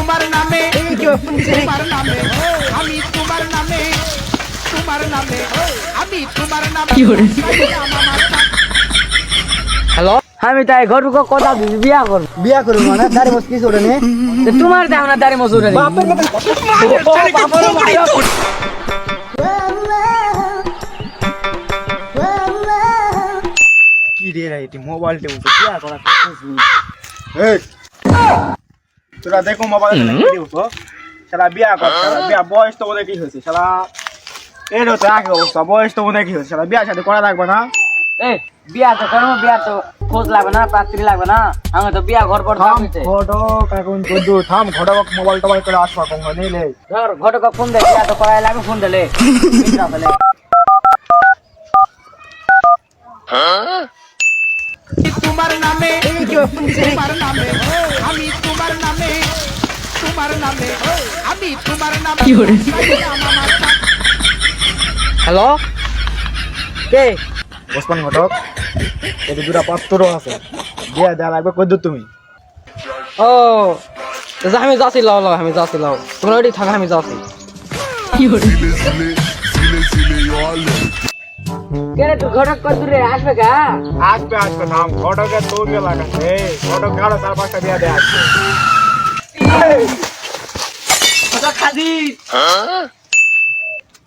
তোমার নামে তোমার নামে আমি তোমার নামে তোমার নামে আমি তোমার নামে। হ্যালো? আমি তাই ঘরুকে কথা দিবি বিয়া করব। বিয়া করব মানে? দাঁড়িয়ে বস কিছু ওটা নিয়ে তোমার দেখো না দাঁড়ি মসুর কি রে রে এটি মোবাইল টেবিল বিয়া করা এই! তোরা দেখো মোবাইল তো শালা বিয়া কর শালা বিয়া বয়স তো ওদের কি হয়েছে শালা। এর হচ্ছে একই অবস্থা বয়স তো ওদের কি হয়েছে শালা বিয়া সাথে করা লাগবে না। এই বিয়া তো করব বিয়া তো খোঁজ লাগবে না পাত্রী লাগবে না। আমি তো বিয়া ঘর পর থাম ঘটক এখন কদ্দু থাম ঘটক মোবাইল টোবাইল করে আসবা কখন নিলে। ধর ঘটক ফোন দে বিয়া তো করাই লাগবে ফোন দিলে। তোমার নামে তোমার নামে। নামে আমি তোমার নামে হ্যালো কে? ওসমান ঘটক এটি দুটা পাত্রও আছে। বিয়া দেওয়া লাগবে কদ্দু তুমি? ও আমি যাচ্ছি লাও লাও আমি যাচ্ছি লাও। তোমরা ওইটি থাকা আমি যাচ্ছি। কে রে তুই ঘটক কত দূরে আসবে কা আসবে আসবে থাম। ঘটকে তোকে লাগাচ্ছে ঘটক কারও চার পাঁচটা বিয়া দেওয়া আসবে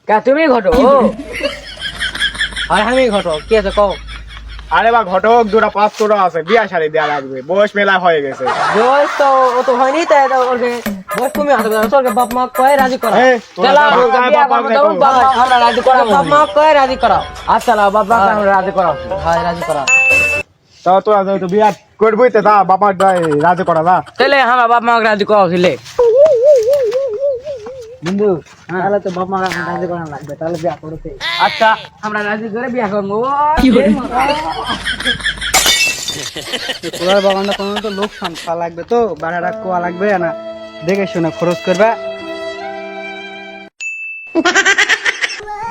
কা তুমি ঘটক? আর আমি ঘটক। কি আছে কও? আরে বা ঘটক দুটা পাত্র আছে বিয়া শাড়ি দেওয়া লাগবে। বয়স মেলা হয়ে গেছে। বয়স তো অত হয়নি তাই ওকে বয়স তুমি তোর বাপ মা কয় রাজি করা তো আমরা রাজি করা বাপ মা কয় রাজি করা আচ্ছা লাও বাপ মা আমরা রাজি করা হয় রাজি করা তাও তোরা তো বিয়া করবই তো তা বাবার রাজি করা না। তাহলে আমরা বাপ মা রাজি করা ছিলে বন্ধু তাহলে তো বাবা মা রাজি করা লাগবে তাহলে বিয়া করতে আচ্ছা আমরা রাজি করে বিয়া করব। তোলার বাগানটা কোনো তো লোকসান খাওয়া লাগবে তো বাড়াটা কোয়া লাগবে না। দেখে শুনে খরচ করবে।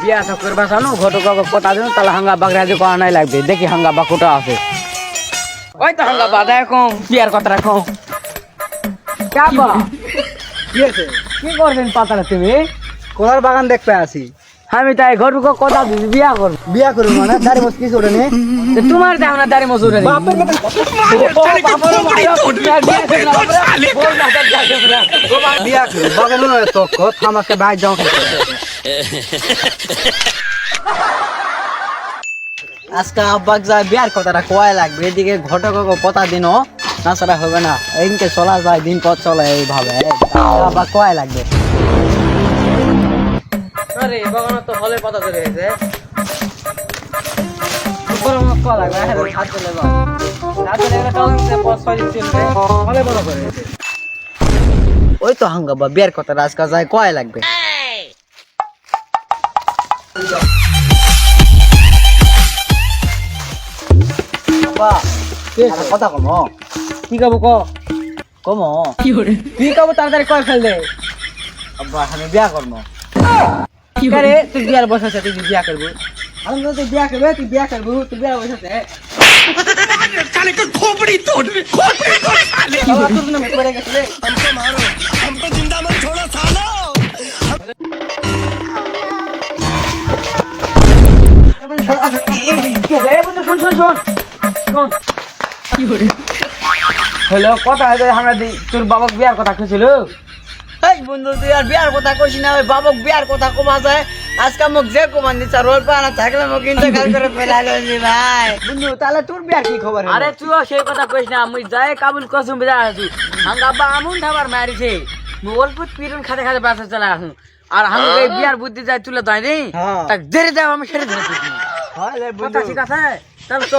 বিয়া তো করবা জানো ঘটক কথা দিন তাহলে হাঙ্গা বাগ রাজি করা নাই লাগবে। দেখি হাঙ্গা বা কোটা আছে। ওই তো হাঙ্গা বাদা এখন বিয়ার কথা রাখো কি আছে কি করবেন পাতালে তুমি? কোলার বাগান দেখতে আসি। আমি তাই ঘটক কথা বিয়া করব। বিয়া করব মানে? দাঁড়িয়ে বস কিছু ওটা নিয়ে তোমার দেখো না দাঁড়ি মসুর বিয়া করব বাগান তো থামাকে বাইর যাও আজকে আব্বাক যায় বিয়ার কথাটা কোয়াই লাগবে এদিকে ঘটক কথা দিন না সেটা হবে না। এইদিকে চলা যায় দিন পর চলে এইভাবে। আব্বা কয় লাগবে? আরে বাগান তো হলে পাতা ধরে গেছে। উপরে কল লাগবে? হ্যাঁ হাত চলে যাও হাত চলে গেলে তখন পথ পাড়ি চলবে। হলে বড় করে ওই তো হাঙ্গাবা বিয়ার কথাটা আজকে যায় কয় লাগবে? কথা কম কি কব ক কম কি কব তাড়াতাড়ি কয় ফেল দে আব্বা আমি বিয়া করবো আরে তুই বিয়ার বসাছে তুই বিয়া করবো আমি তো তুই বিয়া করবে তুই বিয়া করবো তুই বিয়া বসেছে साले का खोपड़ी तोड़ खोपड़ी तोड़ साले বাবা তোর জন্য মেয়ে পড়ে গেছে রে। हमको जिंदा मत छोड़ो सालो শোন শোন শোন শোন হলো কথা হয়তো আমরা তোর বাবা বিয়ার কথা খুঁজছিল এই বন্ধু তুই আর বিয়ার কথা কইস না ওই বাবক বিয়ার কথা কমা যায়। আজকে মোক যে কমান দিচ্ছে রোল পানা থাকলে মোক ইন্তেকাল করে ফেলাইলো ভাই। বন্ধু তাহলে তোর বিয়ার কি খবর আরে তুইও সেই কথা কইস না মুই যাই কাবুল কসুম বেজা আছু। বা আমুন ধাবার মারিছে। মুই অল্প পিরুন খাতে খাতে বাসা চলে আসু। আর হাঙ্গা এই বিয়ার বুদ্ধি যাই তুলে দাই নি? হ্যাঁ। তাক দেরে যাও আমি সেরে ধরে কথা ঠিক আছে? তাহলে তো